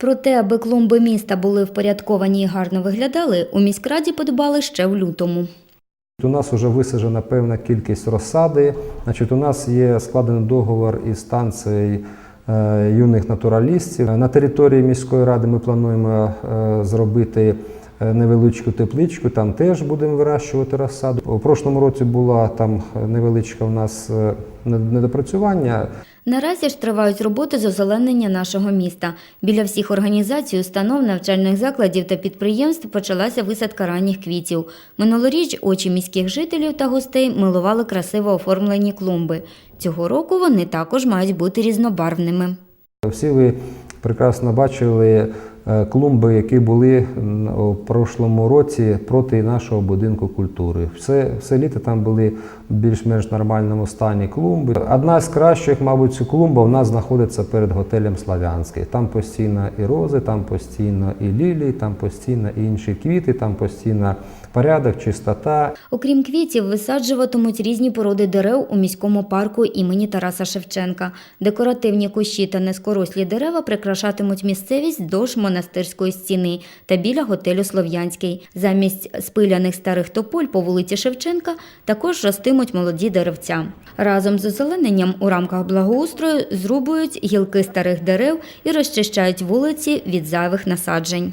Про те, аби клумби міста були впорядковані і гарно виглядали, у міськраді подбали ще в лютому. У нас вже висаджена певна кількість розсади. Значить, у нас є складений договор із станцією е, юних натуралістів. На території міської ради ми плануємо е, зробити невеличку тепличку, там теж будемо вирощувати розсаду. У прошлому році була там невеличка у нас е, недопрацювання. Наразі ж тривають роботи з озеленення нашого міста. Біля всіх організацій, установ, навчальних закладів та підприємств почалася висадка ранніх квітів. Минулоріч очі міських жителів та гостей милували красиво оформлені клумби. Цього року вони також мають бути різнобарвними. Всі ви прекрасно бачили е, клумби, які були у прошлому році проти нашого будинку культури. Все, все літо там були в більш-менш нормальному стані клумби. Одна з кращих, мабуть, ця клумба у нас знаходиться перед готелем Славянський. Там постійно і рози, там постійно і лілії, там постійно і інші квіти, там постійно порядок, чистота. Окрім квітів, висаджуватимуть різні породи дерев у міському парку імені Тараса Шевченка. Декоративні кущі та низькорослі дерева прикрашатимуть місцевість вздовж монастирської стіни та біля готелю Слов'янський. Замість спиляних старих тополь по вулиці Шевченка також ростимуть молоді деревця. Разом з озелененням у рамках благоустрою зрубують гілки старих дерев і розчищають вулиці від зайвих насаджень.